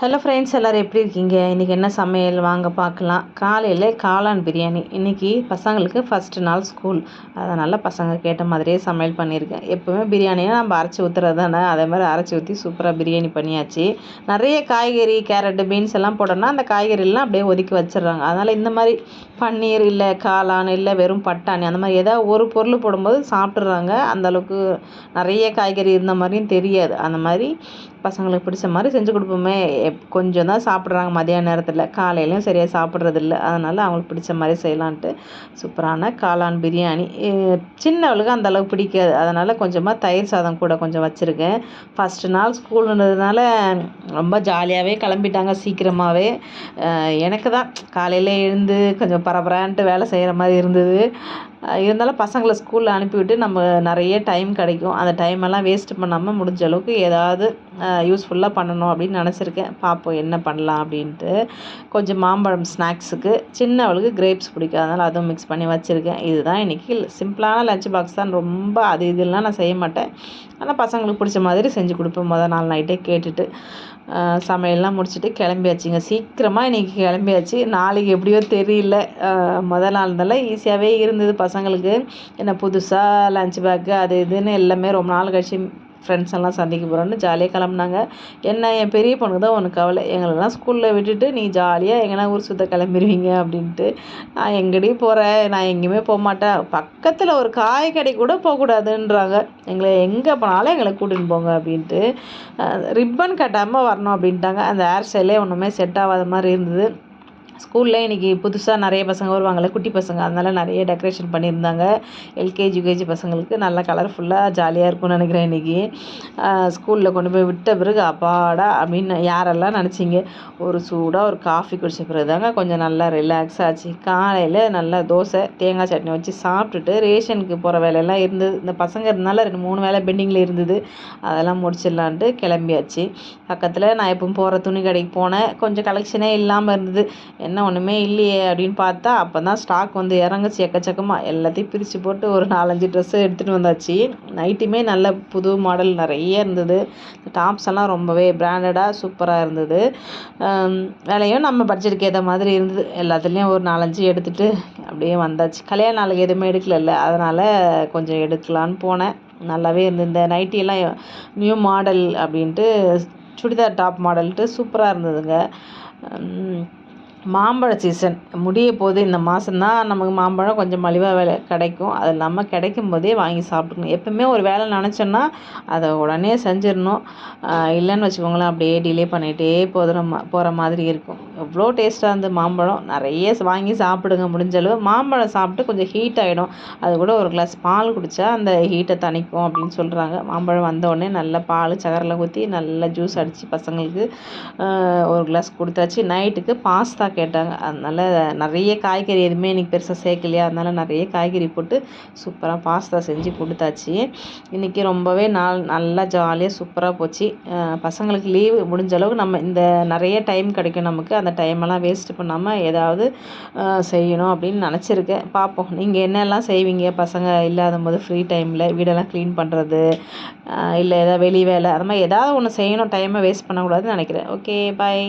Hello friends எல்லோரும் எப்படி இருக்கீங்க? இன்றைக்கி என்ன சமையல்? வாங்க பார்க்கலாம். காலையில் காளான் பிரியாணி. இன்றைக்கி பசங்களுக்கு ஃபஸ்ட்டு நாள் ஸ்கூல் அதனால் பசங்க கேட்ட மாதிரியே சமையல் பண்ணியிருக்கேன். எப்போவுமே பிரியாணியை நம்ம அரைச்சி ஊற்றுறது தானே? அதே மாதிரி அரைச்சி ஊற்றி சூப்பராக பிரியாணி பண்ணியாச்சு. நிறைய காய்கறி கேரட்டு பீன்ஸ் எல்லாம் போட்டோம்னா அந்த காய்கறிலாம் அப்படியே ஒதுக்கி வச்சிடுறாங்க. அதனால் இந்த மாதிரி பன்னீர் இல்லை காளான் இல்லை வெறும் பட்டாணி அந்த மாதிரி ஏதாவது ஒரு பொருள் போடும்போது சாப்பிட்றாங்க அந்தளவுக்கு நிறைய காய்கறி இருந்த மாதிரியும் தெரியாது. அந்த மாதிரி பசங்களுக்கு பிடிச்ச மாதிரி செஞ்சு கொடுப்போமே. கொஞ்சம் தான் சாப்பிட்றாங்க மதியான நேரத்தில். காலையிலையும் சரியாக சாப்பிட்றதில்ல. அதனால் அவங்களுக்கு பிடிச்ச மாதிரி செய்யலான்ட்டு. சூப்பரான காளான் பிரியாணி. சின்னவளுக்கு அந்தளவுக்கு பிடிக்காது. அதனால் கொஞ்சமாக தயிர் சாதம் கூட கொஞ்சம் வச்சுருக்கேன். ஃபஸ்ட்டு நாள் ஸ்கூலுன்றதுனால ரொம்ப ஜாலியாகவே கிளம்பிட்டாங்க சீக்கிரமாகவே எனக்கு தான். காலையில் எழுந்து கொஞ்சம் பரபரான்ட்டு வேலை செய்கிற மாதிரி இருந்தது. இருந்தாலும் பசங்களை ஸ்கூலில் அனுப்பிவிட்டு நம்ம நிறைய டைம் கிடைக்கும். அந்த டைமெல்லாம் வேஸ்ட் பண்ணாமல் முடிஞ்ச அளவுக்கு ஏதாவது யூஸ்ஃபுல்லாக பண்ணணும் அப்படின்னு நினச்சிருக்கேன். பார்ப்போம் என்ன பண்ணலாம் அப்படின்ட்டு. கொஞ்சம் மாம்பழம் ஸ்நாக்ஸுக்கு சின்னவளுக்கு கிரேப்ஸ் பிடிக்காதனால அதுவும் மிக்ஸ் பண்ணி வச்சுருக்கேன். இதுதான் இன்றைக்கி சிம்பிளான லஞ்ச் பாக்ஸ் தான். ரொம்ப அது இதெல்லாம் நான் செய்ய மாட்டேன். ஆனால் பசங்களுக்கு பிடிச்ச மாதிரி செஞ்சு கொடுப்பேன். மொதல் நாள் நைட்டே கேட்டுட்டு. சமையல்லாம் முடிச்சுட்டு கிளம்பியாச்சுங்க. சீக்கிரமாக இன்றைக்கி கிளம்பியாச்சு. நாளைக்கு எப்படியோ தெரியல. முதல் நாள் இருந்தாலும் ஈஸியாகவே இருந்தது பசங்களுக்கு. என்ன புதுசாக லஞ்ச் பேக்கு அது இதுன்னு எல்லாமே ரொம்ப நாள் கழிச்சு ஃப்ரெண்ட்ஸ் எல்லாம் சந்திக்க போகிறோன்னு ஜாலியாக கிளம்புனாங்க. என்ன என் பெரிய பொண்ணுக்கு தான் ஒன்று கவலை. எங்களெல்லாம் ஸ்கூலில் விட்டுட்டு நீ ஜாலியாக எங்கன்னா ஊர் சுற்ற கிளம்பிடுவீங்க அப்படின்ட்டு. நான் எங்கடியும் போகிறேன் நான் எங்கேயுமே போக மாட்டேன். பக்கத்தில் ஒரு காய் கடை கூட போகக்கூடாதுன்றாங்க எங்களை எங்கே போனாலும் எங்களை கூட்டின்னு போங்க அப்படின்ட்டு ரிப்பன் கட்டாமல் வரணும் அப்படின்ட்டாங்க. அந்த ஹேர் ஸ்டைலே ஒன்றுமே செட் ஆகாத மாதிரி இருந்தது. ஸ்கூலில் இன்றைக்கி புதுசாக நிறைய பசங்க வருவாங்கள்ல குட்டி பசங்க. அதனால் நிறைய டெக்கரேஷன் பண்ணியிருந்தாங்க. எல்கேஜி யூகேஜி பசங்களுக்கு நல்லா கலர்ஃபுல்லாக ஜாலியாக இருக்கும்னு நினைக்கிறேன் இன்றைக்கி ஸ்கூலில் கொண்டு போய் விட்ட பிறகு அப்பாடா அப்படின்னு யாரெல்லாம் நினச்சிங்க? ஒரு சூடாக ஒரு காஃபி குடித்த பிறகு தாங்க கொஞ்சம் நல்லா ரிலாக்ஸ் ஆச்சு. காலையில் நல்லா தோசை தேங்காய் சட்னி வச்சு சாப்பிட்டுட்டு ரேஷனுக்கு போகிற வேலையெல்லாம் இருந்தது. இந்த பசங்க இருந்தால ரெண்டு மூணு வேலை பெண்டிங்கில் இருந்தது. அதெல்லாம் முடிச்சிடலான்ட்டு கிளம்பியாச்சு. பக்கத்தில் நான் எப்பவும் போகிற துணி கடைக்கு போனேன். கொஞ்சம் கலெக்ஷனே இல்லாமல் இருந்தது. என்ன ஒன்றுமே இல்லையே அப்படின்னு பார்த்தா அப்போ தான் ஸ்டாக் வந்து இறங்குச்சு எக்கச்சக்கமாக எல்லாத்தையும் பிரித்து போட்டு ஒரு நாலஞ்சு ட்ரெஸ்ஸு எடுத்துகிட்டு வந்தாச்சு. நைட்டுமே நல்ல புது மாடல் நிறைய இருந்தது. டாப்ஸ் எல்லாம் ரொம்பவே பிராண்டடாக சூப்பராக இருந்தது. விலையும் நம்ம பட்ஜெட்டுக்கு ஏற்ற மாதிரி இருந்தது. எல்லாத்துலேயும் ஒரு நாலஞ்சு எடுத்துகிட்டு அப்படியே வந்தாச்சு. கல்யாண நாளுக்கு எதுவுமே எடுக்கலல்ல. அதனால் கொஞ்சம் எடுக்கலான்னு போனேன். நல்லாவே இருந்தது. இந்த நைட்டியெல்லாம் நியூ மாடல் அப்படின்ட்டு சுடிதார் டாப் மாடல்ட்டு சூப்பராக இருந்ததுங்க. மாம்பழ சீசன் முடிய போது இந்த மாதம்தான் நமக்கு மாம்பழம் கொஞ்சம் மலிவாக விலை கிடைக்கும். அது இல்லாமல் கிடைக்கும் போதே வாங்கி சாப்பிட்டுக்கணும். எப்போவுமே ஒரு வேலை நினச்சோன்னா அதை உடனே செஞ்சிடணும். இல்லைன்னு வச்சுக்கோங்களேன் அப்படியே டிலே பண்ணிகிட்டே போகிற மா போகிற மாதிரி இருக்கும். எவ்வளோ டேஸ்ட்டாக இருந்து மாம்பழம். நிறைய வாங்கி சாப்பிடுங்க முடிஞ்சளவு மாம்பழம் சாப்பிட்டு கொஞ்சம் ஹீட் ஆகிடும் அது கூட ஒரு கிளாஸ் பால் குடித்தா அந்த ஹீட்டை தணிக்கும் அப்படின்னு சொல்கிறாங்க மாம்பழம் வந்தோடனே நல்ல பால் சகரில் ஊற்றி நல்லா ஜூஸ் அடித்து பசங்களுக்கு ஒரு கிளாஸ் கொடுத்தாச்சு. நைட்டுக்கு பாஸ்தா கேட்டாங்க. அதனால் நிறைய காய்கறி எதுவுமே இன்றைக்கி பெருசாக சேர்க்கலையா? அதனால் நிறைய காய்கறி போட்டு சூப்பராக பாஸ்தா செஞ்சு கொடுத்தாச்சு. இன்றைக்கி ரொம்பவே நாள் நல்லா ஜாலியாக சூப்பராக போச்சு. பசங்களுக்கு லீவு முடிஞ்ச அளவுக்கு நம்ம இந்த நிறைய டைம் கிடைக்கும் நமக்கு. அந்த டைமெல்லாம் வேஸ்ட் பண்ணாமல் ஏதாவது செய்யணும் அப்படின்னு நினச்சிருக்கேன். பார்ப்போம். நீங்கள் என்னெல்லாம் செய்வீங்க? பசங்க இல்லாத போது ஃப்ரீ டைமில் வீடெல்லாம் க்ளீன் பண்ணுறது இல்லை ஏதாவது வெளி வேலை அது மாதிரி ஏதாவது ஒன்று செய்யணும். டைமை வேஸ்ட் பண்ணக்கூடாதுன்னு நினைக்கிறேன். Okay bye